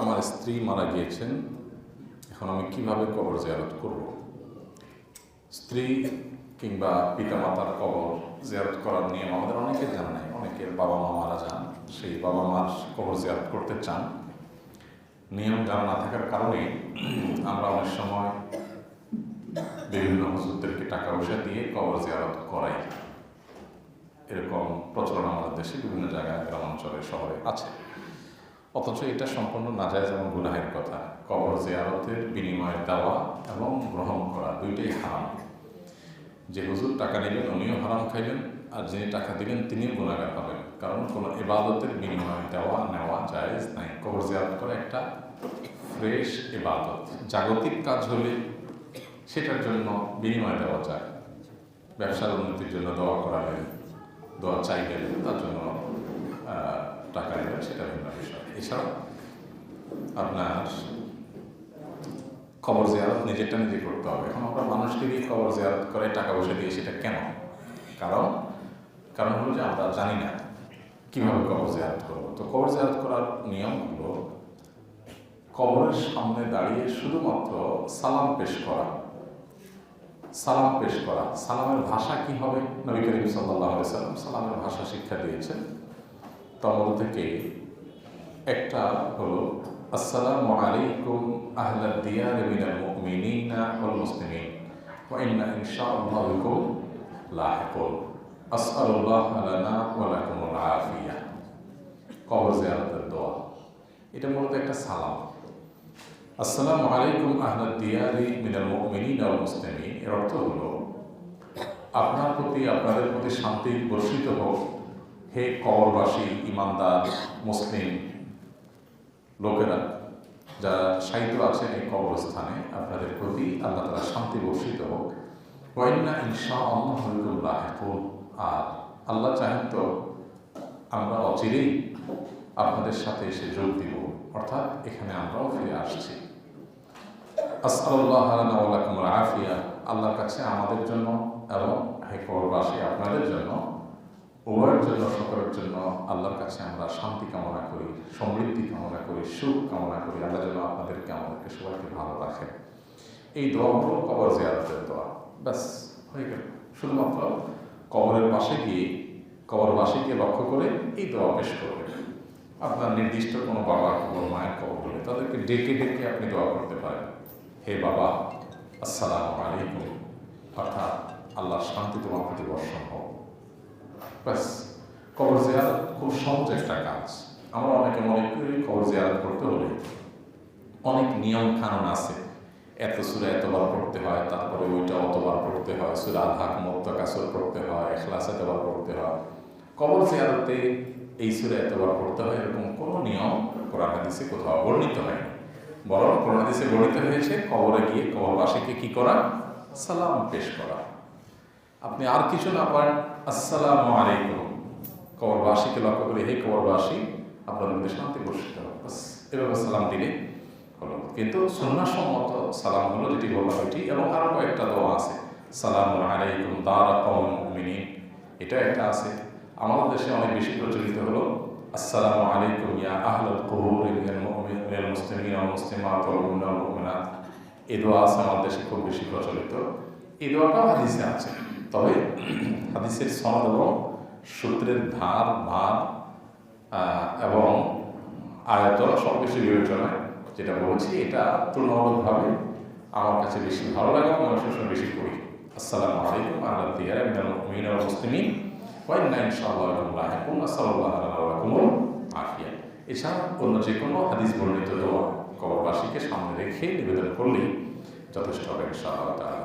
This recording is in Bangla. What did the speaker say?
আমার স্ত্রী মারা গিয়েছেন, এখন আমি কীভাবে কবর জিয়ারত করব? স্ত্রী কিংবা পিতামাতার কবর জিয়ারত করার নিয়ম আমাদের অনেকে জানা নাই, অনেকের বাবা মা মারা যান, সেই বাবা মার কবর জিয়ারত করতে চান। নিয়ম জানা না থাকার কারণে আমরা অনেক সময় বিভিন্ন হুজুরদেরকে টাকা পয়সা দিয়ে কবর জিয়ারত করাই। এরকম প্রচলন আমাদের দেশে বিভিন্ন জায়গায়, গ্রামাঞ্চলে, শহরে আছে। অথচ এটা সম্পূর্ণ না যায় যেমন গুনাহের কথা। কবর জিয়ারতের বিনিময়ে দেওয়া এবং গ্রহণ করা দুইটাই হারাম। যে হুজুর টাকা নিলেন উনিও হারাম খাইলেন, আর যিনি টাকা দিলেন, তিনিও গুণাগার হবেন। কারণ কোনো এবাদতের বিনিময়ে দেওয়া, নেওয়া জায়েজ নাই। কবর জিয়ারত করা একটা ফ্রেশ এবাদত জাগতিক কাজ হলে সেটার জন্য বিনিময় দেওয়া যায়। ব্যবসার উন্নতির জন্য দোয়া করালেন, দোয়া চাইলেন, তার জন্য এছাড়া আপনার খবর জিয়ারত নিজেরটা নিজে করতে হবে। এখন আমরা মানুষকে দিয়ে খবর জিয়ারত করে টাকা পয়সা দিয়ে সেটা কেন? কারণ কারণ হলো যে আমরা জানি না কীভাবে কবর জিয়ারত করব। তো কবর জিয়ারত করার নিয়ম হলো কবরের সামনে দাঁড়িয়ে শুধুমাত্র সালাম পেশ করা। সালাম পেশ করা। সালামের ভাষা কি হবে? নবী করিম সাল্লাহ সাল্লাম সালামের ভাষা শিক্ষা দিয়েছেন। তার মধ্যে থেকে একটা হলো, আসসালামু আলাইকুম আহলা দিয়ার মিনাল মুমিনিনা ওয়াল মুসলিমিন, ওয়া ইন্না ইনশাআল্লাহ বিকুম লাহিকুন। আসআলুল্লাহ লানা ওয়া লাকুমুল আফিয়া। কবর জিয়ারতের দোয়া। এটা মূলত একটা সালাম। আসসালামু আলাইকুম আহলাদ দিয়ারি মিনাল মুমিনিনা ওয়াল মুসলিমিন। এর অর্থ হলো, আপনার প্রতি, আপনাদের প্রতি শান্তি বর্ষিত হোক। হে কবরবাসী, ইমানদার, মুসলিম লোকেরা যারা সাহিত্য আছেন এই কবরস্থানে, আপনাদের প্রতি আল্লাহ তালা শান্তি বর্ষিত হোক। ওয়াইন্না ইনশা আল্লাহ আর আল্লাহ চাহেন তো আমরা অচিরেই আপনাদের সাথে এসে যোগ দিব, অর্থাৎ এখানে আমরাও ফিরে আসছি। আলাকুমুল আফিয়া। আল্লাহর কাছে আমাদের জন্য এবং হে কবরবাসী আপনাদের জন্য উভয়ের জন্য সকলের জন্য আল্লাহর কাছে আমরা শান্তি কামনা করি, সমৃদ্ধি কামনা করি, সুখ কামনা করি। আল্লাহ যেন আপনাদেরকে, আমাদেরকে, সবাইকে ভালো রাখে। এই দোয়া হলো কবর জিয়ারতের দোয়া। ব্যাস, হয়ে গেল। শুধুমাত্র কবরের পাশে গিয়ে, কবর পাশে গিয়ে লক্ষ্য করে এই দোয়া পেশ করবে। আপনার নির্দিষ্ট কোনো বাবা কবর মায়ের কবর হলে তাদেরকে ডেকে ডেকে আপনি দোয়া করতে পারেন। হে বাবা, আসসালামু আলাইকুম। অর্থাৎ আল্লাহর শান্তি তোমার প্রতি বর্ষণ হোক। ব্যাস, কবর জিয়ারত খুব সহজ একটা কাজ। আমরা অনেকে মনে করি কবর জিয়ারত করতে হলে অনেক নিয়ম কানুন আছে। এত সুরা এতবার পড়তে হয়, তারপরে ওইটা অতবার পড়তে হয়, সুরা আধাক মত্তাকাসর পড়তে হয়, এখলাস এতবার পড়তে হয়। কবর জিয়ারতে এই সুরা এতবার পড়তে হয় এরকম কোনো নিয়ম কোরআন হাদিসে কোথাও বর্ণিত হয়নি। বরং কোরআন হাদিসে বর্ণিত হয়েছে, কবরে গিয়ে কবরবাসীকে কি করা? সালাম পেশ করা। আপনি আর কিছু না পারেন আসসালাম আলাইকুম। কবরবাসীকে লক্ষ্য করে হে কবরবাসী, আপনাদের মধ্যে শান্তি বর্ষিত এভাবে সালাম দিলে হলো। কিন্তু সন্ন্যাসম্মত সালাম হলো যেটি বলা হয়টি এবং আরও কয়েকটা দোয়া আছে। সালাম আলাইকুম দারা কম মুমিনিন। এটা একটা আছে। আমাদের দেশে অনেক বেশি প্রচলিত হলো, আসসালামু আলাইকুম ইয়া আহলাল কুবুর মিনাল মুমিনিন মুসলিমাত এই দোয়া আছে আমাদের দেশে খুব বেশি প্রচলিত। এই দোয়াটাও হাদিসে আছে। তবে হাদিসের সনদ এবং সূত্রের ধার ভার এবং আয়ত সব কিছু বিবেচনায় যেটা বলছি, এটা তুলনামূলকভাবে আমার কাছে বেশি ভালো লাগে এবং আমি সবসময় বেশি করি আসসালামু আলাইকুম আল্লাহ দিয়ার ওয়াল মুসলিমিন, ওয়া ইন্না ইনশাআল্লাহ লাহিকুম আসসালামু আলাইকুম আফিয়া। এছাড়া অন্য যে কোনো হাদিস বর্ণিত দোয়া কবরবাসীকে সামনে রেখে নিবেদন করলেই যথেষ্ট হবে ইনশাআল্লাহ